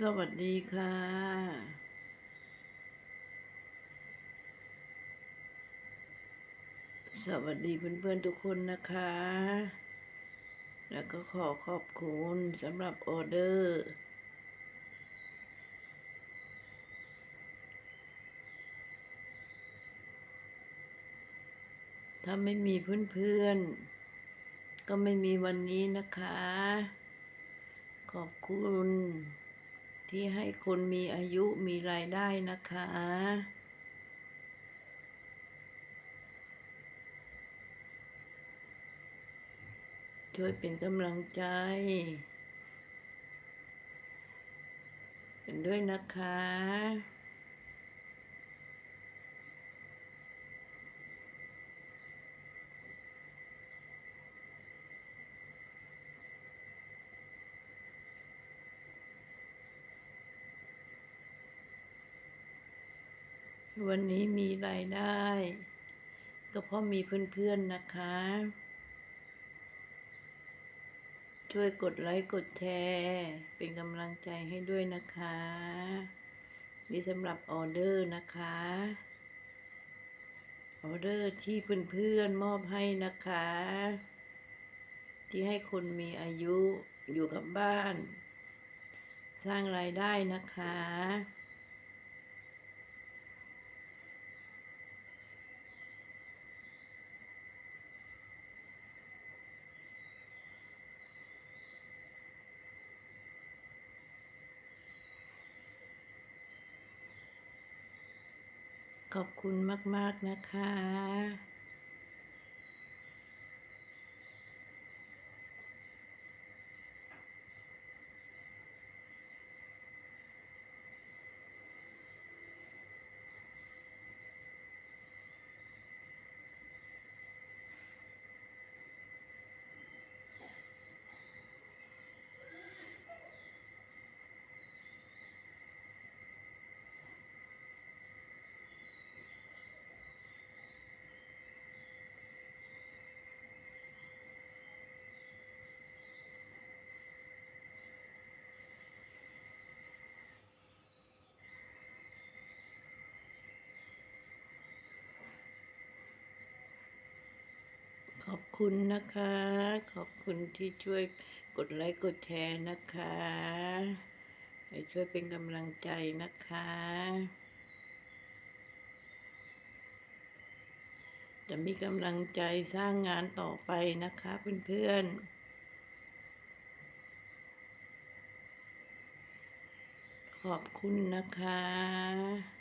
สวัสดีค่ะ สวัสดีเพื่อนๆทุกคนนะคะ แล้วก็ขอขอบคุณสำหรับออเดอร์ถ้าไม่มีเพื่อนๆ ก็ไม่มีวันนี้นะคะ ขอบคุณ ที่ให้คนมีอายุมีรายได้นะคะ ช่วยเป็นกำลังใจ กันด้วยนะคะ วันนี้มีรายได้ ก็เพราะมีเพื่อนๆนะคะ ช่วยกดไลค์กดแชร์ เป็นกำลังใจให้ด้วยนะคะ นี่สำหรับออเดอร์นะคะ ออเดอร์ที่เพื่อนๆมอบให้นะคะ ที่ให้คนมีอายุอยู่กับบ้าน สร้างรายได้นะคะ ขอบคุณมาก ๆ นะคะ คุณนะคะ ขอบคุณที่ช่วยกดไลค์กดแชร์นะคะให้ช่วยเป็นกำลังใจนะคะจะมีกำลังใจสร้างงานต่อไปนะคะเพื่อนๆ ขอบคุณนะคะ